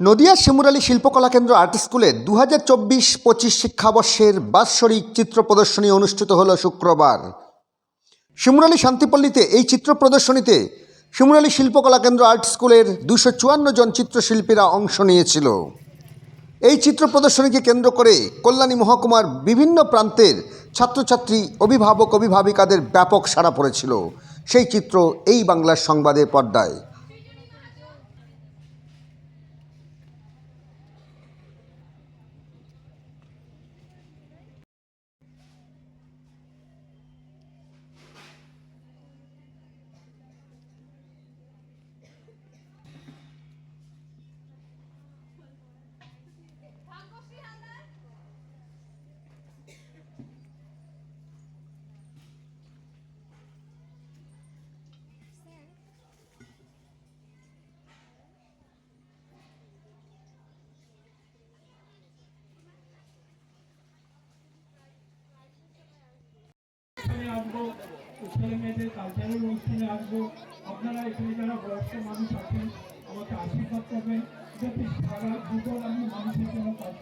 নদিয়ার শিমুরালী শিল্পকলা কেন্দ্র আর্ট স্কুলের দু হাজার চব্বিশ পঁচিশ শিক্ষাবর্ষের বাৎসরিক চিত্র প্রদর্শনী অনুষ্ঠিত হল শুক্রবার। শিমুরালী শান্তিপল্লীতে এই চিত্র প্রদর্শনীতে শিমুরালী শিল্পকলা কেন্দ্র আর্ট স্কুলের দুশো চুয়ান্ন জন চিত্রশিল্পীরা অংশ নিয়েছিল। এই চিত্র প্রদর্শনীকে কেন্দ্র করে কল্যাণী মহকুমার বিভিন্ন প্রান্তের ছাত্রছাত্রী, অভিভাবক, অভিভাবিকাদের ব্যাপক সাড়া পড়েছিল। সেই চিত্র এই বাংলার সংবাদের পর্দায়। আসব ছেলে মেয়েদের কালচারাল অনুষ্ঠানে আসব। আপনারা এখানে যারা বয়স্ক মানুষ আছেন, আমাকে আশীর্বাদ করবেন, যাতে সারা জীবন আমি মানুষের জন্য কাজ